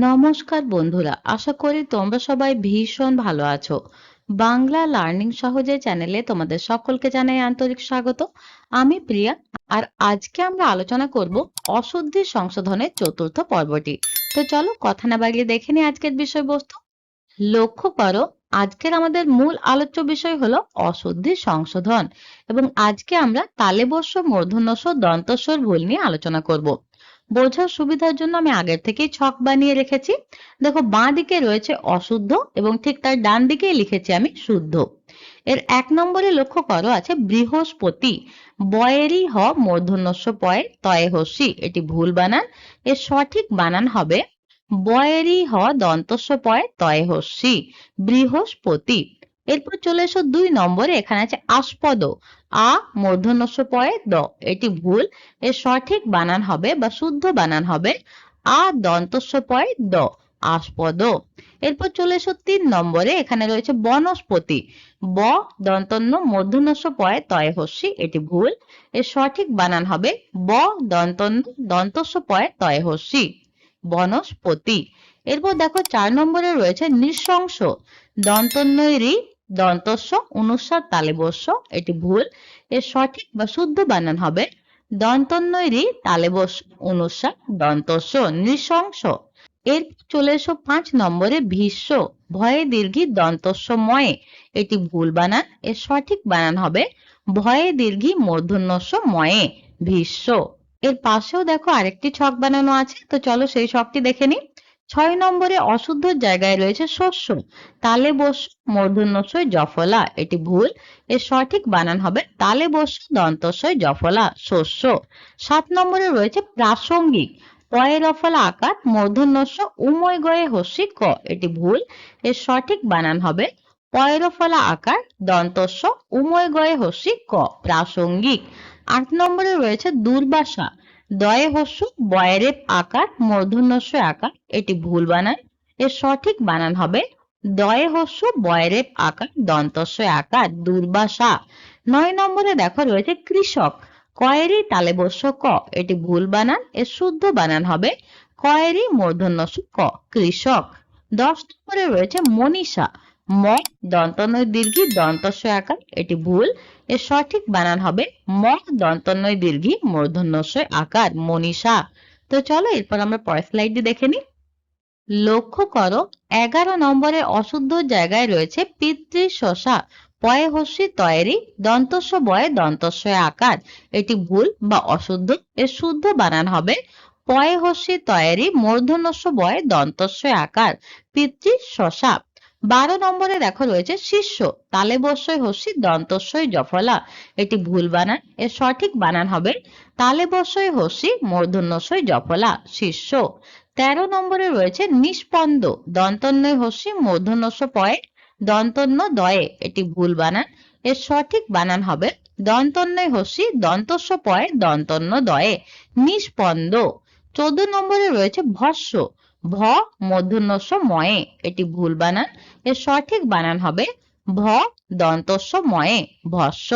নমস্কার বন্ধুরা, আশা করি তোমরা সবাই ভীষণ ভালো আছো। বাংলা লার্নিং সহজে চ্যানেলে তোমাদের সকলকে জানাই আন্তরিক স্বাগত। আমি প্রিয়া, আর আজকে আমরা আলোচনা করব অশুদ্ধি সংশোধনের চতুর্থ পর্বটি। তো চলো কথা না বাড়িয়ে দেখে নিই আজকের বিষয়বস্তু। লক্ষ্য করো, আজকের আমাদের মূল আলোচ্য বিষয় হলো অশুদ্ধি সংশোধন। এবং আজকে আমরা তালেবস্য মূর্ধন্যস্ব দন্তস্বর ভুল নিয়ে আলোচনা করব। বোঝার সুবিধার জন্য আমি আগের থেকেই ছক বানিয়ে রেখেছি। দেখো, বাঁ দিকে রয়েছে অশুদ্ধ এবং ঠিক তার ডান দিকেই লিখেছি আমি শুদ্ধ। এর এক নম্বরে লক্ষ্য করো, আছে বৃহস্পতি। বয়েরই হ মূর্ধন্যস্ব পয়ে তয়ে হস্যি এটি ভুল বানান। এর সঠিক বানান হবে, বয়েরই হ দন্তস্ব পয়ে তয়ে হস্যি বৃহস্পতি। এরপর চলে এসো দুই নম্বরে, এখানে আছে আস্পদ। আ মূর্ধন্যস্ব পয়ে দ, এটি ভুল। এর সঠিক বানান হবে বা শুদ্ধ বানান হবে আ দন্তস্ব পয়ে দ, আস্পদ। এরপর চলে এসো তিন নম্বরে, এখানে রয়েছে বনস্পতি। ব, দন্তন্য মূর্ধন্যস্ব পয়ে তয়ে হস্যি এটি ভুল। এর সঠিক বানান হবে ব, দন্তন্য দন্তস্ব পয়ে তয়ে হস্যি বনস্পতি। এরপর দেখো চার নম্বরে রয়েছে নৃশংস। দন্তন্বয় রি দন্তস্ব, অনুস্বার তালেবস্য এটি ভুল। এর সঠিক বা শুদ্ধ বানান হবে দন্তন্বয় রি তালেবস্য অনুস্বার, দন্তস্ব, নৃশংস। এর চলে এসো পাঁচ নম্বরে ভীষ্ম, ভয়ে দীর্ঘি দন্তস্ব ময়ে এটি ভুল বানান এর সঠিক বানান হবে ভয়ে দীর্ঘি মূর্ধন্যস্ব ময়ে ভীষ্ম। এর পাশেও দেখো আরেকটি ছক বানানো আছে, তো চলো সেই ছকটি দেখে নিই। ছয় নম্বরে অশুদ্ধ জায়গায় রয়েছে শস্য। তালে বস মূর্ধন্যস্বয় জফলা, এটি ভুল। এর সঠিক বানান হবে তালে বস দন্তস্বয় জফলা, শস্য। সাত নম্বরে রয়েছে প্রাসঙ্গিক। পয়ের রফলা আকার মূর্ধন্যস্ব উময় গয়ে হস্যি ক, এটি ভুল। এর সঠিক বানান হবে পয়ের ফলা আকার দন্তস্ব উময় গয়ে হস্যি ক, প্রাসঙ্গিক। আট নম্বরে রয়েছে দুর্বাসা। দয়ে হস্য বয়ের আকার মূর্ধন্যস্ব আকার, এটি ভুল বানান। এর সঠিক বানান হবে দয়ে হস্য বয়ের আকার দন্তস্ব আকার, দুর্বাসা। নয় নম্বরে দেখো রয়েছে কৃষক। কয়েরি তালে বস্য ক, এটি ভুল বানান, এর শুদ্ধ বানান হবে কয়েরই মূর্ধন্যস্ব ক, কৃষক। দশ নম্বরে রয়েছে মনীষা। ম দন্তনয় দীর্ঘি, দন্তস্ব আকার এটি ভুল। এর সঠিক বানান হবে ম দন্তনয় দীর্ঘি, মূর্ধন্যস্ব আকার, মনীষা। তো চলো এরপর আমরা পরের স্লাইডটি দেখে নিই। লক্ষ্য করো, এগারো নম্বরে অশুদ্ধ জায়গায় রয়েছে পিতৃ শশা পয়ে হস্যি তয়েরি দন্তস্ব বয়ে, দন্তস্ব আকার। এটি ভুল বা অশুদ্ধ, এর শুদ্ধ বানান হবে পয়ে হস্যি তয়েরি মূর্ধন্যস্ব বয়ে, দন্তস্ব আকার পিতৃ শশা বারো নম্বরে দেখো রয়েছে শিষ্য, তালে বস্যই হস্যি দন্তস্বই জফলা। এটি ভুল বানান, এর সঠিক বানান হবে তালে বস্যই হস্যি মূর্ধন্যস্বই জফলা, শিষ্য। তেরো নম্বরে রয়েছে নিষ্পন্দ দন্তন্বয় হস্যি মূর্ধন্যস্ব পয়ে, দন্তন্য দয়ে। এটি ভুল বানান, এর সঠিক বানান হবে দন্তন্বয় হস্যি দন্তস্ব পয়ে, দন্তন্য দয়ে। নিষ্পন্দ। চোদ্দ নম্বরে রয়েছে ভস্য ভ মধ্যন্যস্য ময়ে এটি ভুল বানান। এর সঠিক বানান হবে ভ দন্তস্য ময়ে ভস্য।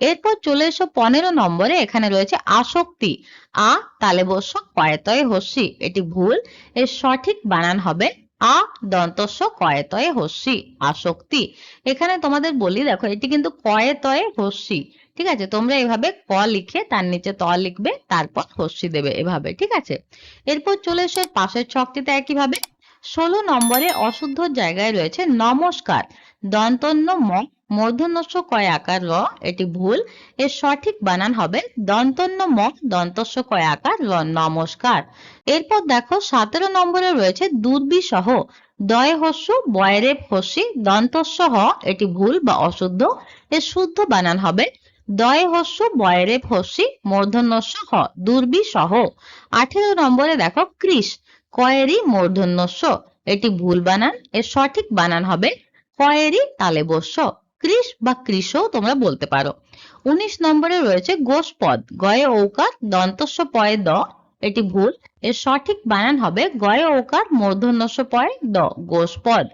এরপর চলে এসো পনেরো নম্বরে। এখানে রয়েছে আসক্তি। আ তালে বস্য কয়তয় হস্যি। এটি ভুল। এর সঠিক বানান হবে আ দন্তস্ব কয়তয়ে হস্যি? আসক্তি। এখানে তোমাদের বলি, দেখো, এটি কিন্তু কয়তয়ে হস্যি। ঠিক আছে? তোমরা এভাবে ক লিখে তার নিচে ত লিখবে, তারপর হস্যি দেবে এভাবে। ঠিক আছে? এরপর চলে এসে, পাশের ছকটিতে একইভাবে। ষোলো নম্বরে অশুদ্ধ জায়গায় রয়েছে নমস্কার। দন্তন্য ম মূর্ধন্যস্ব কয় আকার র? এটি ভুল। এর সঠিক বানান হবে দন্তন্য ম দন্তস্ব কয় আকার, র নমস্কার। এরপর দেখো, সতেরো নম্বরে রয়েছে দুর্বিসহ দয় হস্য বয়রে হস্যি দন্তস্ব হ, এটি ভুল বা অশুদ্ধ। এর শুদ্ধ বানান হবে দয় হস্য বয়রে হস্যি মূর্ধন্যস্ব হ, দুর্বিসহ। আঠেরো নম্বরে দেখো, কৃষ কয়েরই মূর্ধন্যস্ব এটি ভুল বানান। এর সঠিক বানান হবে কয়েরই তালে বস্য কৃষ বা কৃষও তোমরা বলতে পারো। উনিশ নম্বরে রয়েছে গোষ্পদ। গয়ে ঔকার, দন্তস্ব পয়ে দ, এটি ভুল। এর সঠিক বানান হবে গয়ে ঔকার, মূর্ধন্যস্ব পয়ে দ, গোষ্পদ।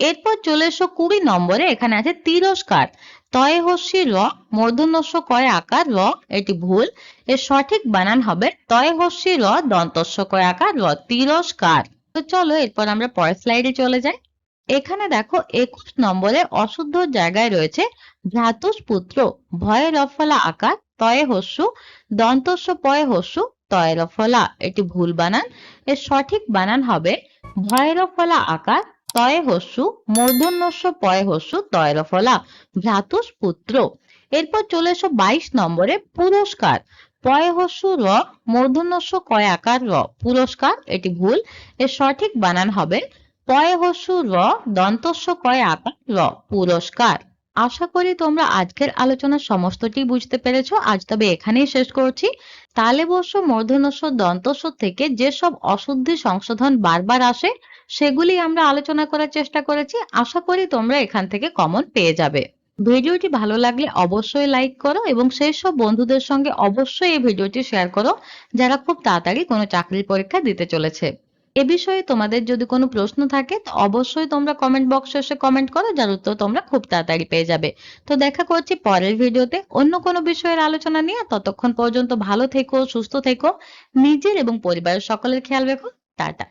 এরপর চলে এসো কুড়ি নম্বরে, এখানে আছে তিরস্কার। তয়ে হস্যি র, মূর্ধন্যস্ব কয় আকার, র, এটি ভুল। এর সঠিক বানান হবে তয়ে হস্যি র, দন্তস্ব কয় আকার, র, তিরস্কার। তো চলো, এরপর আমরা পরের স্লাইডে চলে যাই। এখানে দেখো একুশ নম্বরে অশুদ্ধ জায়গায় রয়েছে ভ্রাতুষ্পুত্র ভয়ে রফলা আকার, তয়ে হস্যু, দন্তস্য পয়ে হস্যু, তয়ে রফলা। এটি ভুল বানান। এর সঠিক বানান হবে ভয়ের ফলা আকার, তয়ে হস্যু, মূর্ধন্যস্য পয়ে হস্যু তয়ের ফলা ভ্রাতুষ্পুত্র এরপর চলে এসো বাইশ নম্বরে পুরস্কার। পয়ে হস্যু র, মূর্ধন্যস্য কয় আকার র। পুরস্কার, এটি ভুল। এর সঠিক বানান হবে পয়ে হস্যু র? দন্তস্য কয় আকার র? পুরস্কার। আশা করি তোমরা আজকের আলোচনার সমস্তটি বুঝতে পেরেছ। আজ তবে এখানেই শেষ করছি। তালেবস্য মূর্ধন্যস্য দন্তস্য থেকে যেসব অশুদ্ধি সংশোধন বারবার আসে, সেগুলি আমরা আলোচনা করার চেষ্টা করেছি। আশা করি তোমরা এখান থেকে কমন পেয়ে যাবে। ভিডিওটি ভালো লাগলে অবশ্যই লাইক করো এবং সেই সব বন্ধুদের সঙ্গে অবশ্যই এই ভিডিওটি শেয়ার করো, যারা খুব তাড়াতাড়ি কোনো চাকরির পরীক্ষা দিতে চলেছে। এ বিষয়ে তোমাদের যদি কোনো প্রশ্ন থাকে, তো অবশ্যই তোমরা কমেন্ট বক্সে এসে কমেন্ট করো, যার উত্তর তোমরা খুব তাড়াতাড়ি পেয়ে যাবে। তো দেখা করছি পরের ভিডিওতে অন্য কোনো বিষয়ের আলোচনা নিয়ে। ততক্ষণ পর্যন্ত ভালো থেকো, সুস্থ থেকো, নিজের এবং পরিবারের সকলের খেয়াল রেখো। টাটা।